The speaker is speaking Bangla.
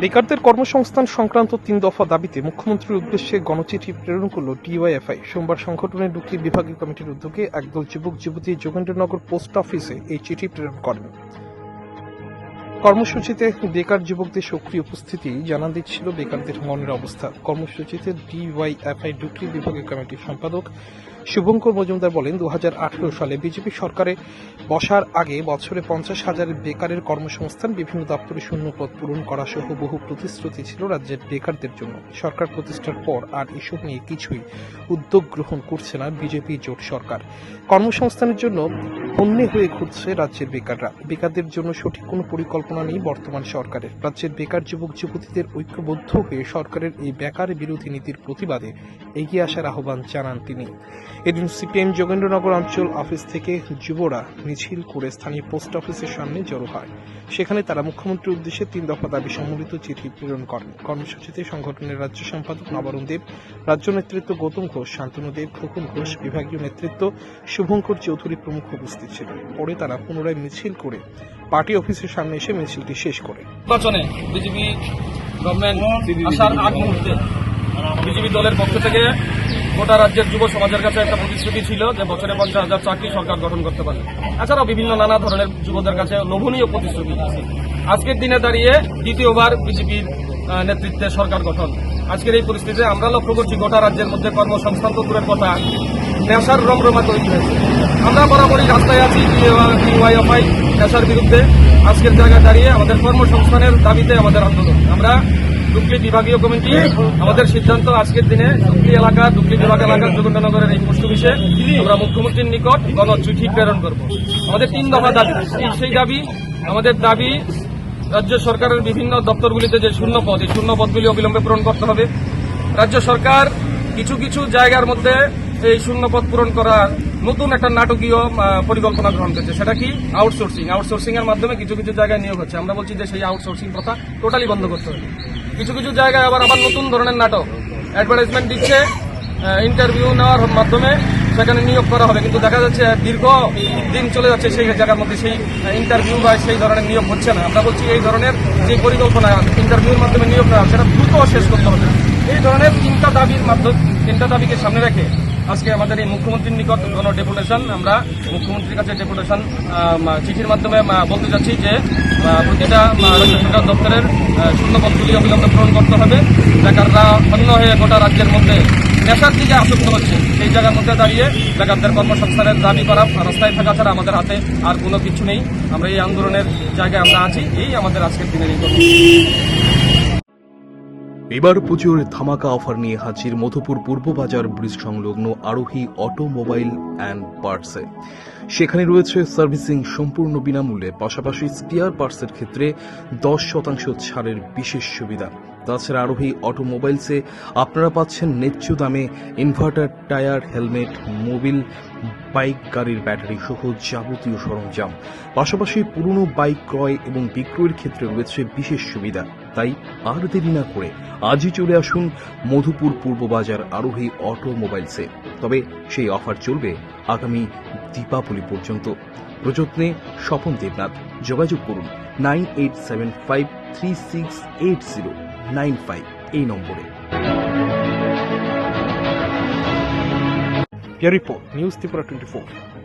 বেকারদের কর্মসংস্থান সংক্রান্ত তিন দফা দাবিতে মুখ্যমন্ত্রীর উদ্দেশ্যে গণচিঠি প্রেরণ করল ডিওয়াইএফআই। সোমবার সংগঠনের ডুকলি বিভাগীয় কমিটির উদ্যোগে একদল যুবক যুবতী যোগেন্দ্রনগর পোস্ট অফিসে এই চিঠি প্রেরণ করেন। কর্মসূচিতে বেকার যুবকদের সক্রিয় উপস্থিতি, জানান দিচ্ছিল বেকারদের মনের অবস্থা। কর্মসূচিতে ডিওয়াইএফআই ডুকলি বিভাগীয় কমিটির সম্পাদক শুভঙ্কর মজুমদার বলেন দু হাজার আঠারো সালে বিজেপি সরকারে বসার আগে বছরে পঞ্চাশ হাজার বেকারের কর্মসংস্থান বিভিন্ন দপ্তরে শূন্য পদ পূরণ করা সহ বহু প্রতিশ্রুতি ছিল রাজ্যের বেকারদের জন্য। সরকার প্রতিষ্ঠার পর আর এসব নিয়ে কিছুই উদ্যোগ গ্রহণ করছে না বিজেপি জোট সরকার। কর্মসংস্থানের জন্য অন্য হয়ে ঘুরছে রাজ্যের বেকাররা। বেকারদের জন্য সঠিক কোনো পরিকল্পনা নেই বর্তমান সরকারের। রাজ্যের বেকার যুবক, যুবতীদের ঐক্যবদ্ধ হয়ে সরকারের এই বেকার বিরোধী নীতির প্রতিবাদে এগিয়ে আসার আহ্বান জানান তিনি। এদিন সিপিএম যোগেন্দ্রনগর অঞ্চল অফিস থেকে যুবরা মিছিল করে স্থানীয় পোস্ট অফিসের সামনে জড়ো হয়। সেখানে তারা মুখ্যমন্ত্রীর উদ্দেশ্যে তিন দফা দাবি সম্মিলিত চিঠি প্রেরণ করেন। কর্মসূচিতে সংগঠনের রাজ্য সম্পাদক নবরণ দেব, রাজ্য নেতৃত্ব গৌতম ঘোষ, শান্তনু দেব, খোকন ঘোষ, বিভাগীয় নেতৃত্ব শুভঙ্কর চৌধুরী প্রমুখ উপস্থিত। ছিলেন পরে তারা পুনরায় মিছিল করে পার্টি অফিসের সামনে এসে মিছিলটি শেষ করে। নির্বাচনে বিজেপি গভর্নমেন্ট আসার আগ মুহূর্তে বিজেপি দলের পক্ষ থেকে গোটা রাজ্যের যুব সমাজের কাছে একটা প্রতিশ্রুতি ছিল যে বছরে পঞ্চাশ হাজার চাকরি সরকার গঠন করতে পারে এছাড়াও বিভিন্ন নানা ধরনের যুবদের কাছে লোভনীয় প্রতিশ্রুতি আজকের দিনে দাঁড়িয়ে দ্বিতীয়বার বিজেপির নেতৃত্বে সরকার গঠন। আজকের এই পরিস্থিতিতে আমরা লক্ষ্য করছি গোটা রাজ্যের মধ্যে কর্মসংস্থান তো দূরের কথা। নেশার রমরমা তৈরি হয়েছে আমরা বরাবরই রাস্তায় আছি ডিওয়াইএফআই নেশার বিরুদ্ধে। আজকের জায়গায় দাঁড়িয়ে আমাদের কর্মসংস্থানের দাবিতে আমাদের আন্দোলন। আমরা ডুকলি বিভাগীয় কমিটি, আমাদের সিদ্ধান্ত আজকের দিনে ডুকলি এলাকা ডুকলি বিভাগ এলাকার যোগেন্দ্রনগরের এই পোস্ট অফিসে আমরা মুখ্যমন্ত্রীর নিকট গণ চিঠি প্রেরণ করব। আমাদের তিন দফা দাবি। সেই দাবি, আমাদের দাবি, রাজ্য সরকারের বিভিন্ন দপ্তরগুলিতে যে শূন্য পদ, এই শূন্য পদগুলি অবিলম্বে পূরণ করতে হবে। রাজ্য সরকার কিছু কিছু জায়গার মধ্যে এই শূন্য পদ পূরণ করার নতুন একটা নাটকীয় পরিকল্পনা গ্রহণ করেছে। সেটা কি? আউটসোর্সিং আউটসোর্সিং এর মাধ্যমে কিছু কিছু জায়গায় নিয়োগ হচ্ছে। আমরা বলছি যে সেই আউটসোর্সিং প্রথা টোটালি বন্ধ করতে হবে। কিছু কিছু জায়গায় আবার আবার নতুন ধরনের নাটক অ্যাডভার্টাইজমেন্ট দিচ্ছে। ইন্টারভিউ নেওয়ার মাধ্যমে সেখানে নিয়োগ করা হবে। কিন্তু দেখা যাচ্ছে দীর্ঘ দিন চলে যাচ্ছে সেই জায়গার মধ্যে। সেই ইন্টারভিউ বা সেই ধরনের নিয়োগ হচ্ছে না। আমরা বলছি এই ধরনের যে পরিকল্পনা ইন্টারভিউর মাধ্যমে নিয়োগ করা সেটা দ্রুত শেষ করতে হবে। এই ধরনের তিনটা দাবির মাধ্যমে তিনটা দাবিকে সামনে রেখে আজকে আমাদের এই মুখ্যমন্ত্রীর নিকট কোনো ডেপুটেশন আমরা মুখ্যমন্ত্রীর কাছে ডেপুটেশন চিঠির মাধ্যমে বলতে চাচ্ছি যে প্রতিটা রাজ্য সরকার দপ্তরের আহ, শূন্য পদগুলি অবিলম্বে পূরণ করতে হবে। বেকাররা অন্য হয়ে গোটা রাজ্যের মধ্যে নেশার দিকে আসক্ত হচ্ছে। সেই জায়গার মধ্যে দাঁড়িয়ে বেকারদের কর্মসংস্থানের দাবি করা রাস্তায় থাকা ছাড়া আমাদের হাতে আর কোনো কিছু নেই। আমরা এই আন্দোলনের জায়গায় আমরা আছি। এই আমাদের আজকের দিনের এই। এবার পুজোর ধামাকা অফার নিয়ে হাজির মধুপুর পূর্ব বাজার ব্রিজ সংলগ্ন আরোহী অটোমোবাইল অ্যান্ড পার্টসে। সেখানে রয়েছে সার্ভিসিং সম্পূর্ণ বিনামূল্যে, পাশাপাশি স্পিয়ার পার্টসের ক্ষেত্রে দশ শতাংশ ছাড়ের বিশেষ সুবিধা। তাছাড়া আরোহী অটোমোবাইলসে আপনারা পাচ্ছেন ন্যায্য দামে inverter, tyre, helmet, Mobil, bike গাড়ির ব্যাটারি সহ যাবতীয় সরঞ্জাম। পাশাপাশি পুরনো বাইক ক্রয় এবং বিক্রয়ের ক্ষেত্রে রয়েছে বিশেষ সুবিধা। তাই আর দেরি না করে আজই চলে আসুন মধুপুর পূর্ববাজার আরোহী অটোমোবাইলসে। তবে সেই অফার চলবে আগামী দীপাবলি পর্যন্ত। প্রযত্নে স্বপন দেবনাথ। যোগাযোগ করুন nine eight seven five three six eight zero, nine five, এই নম্বরে। Report, news Tripura twenty four.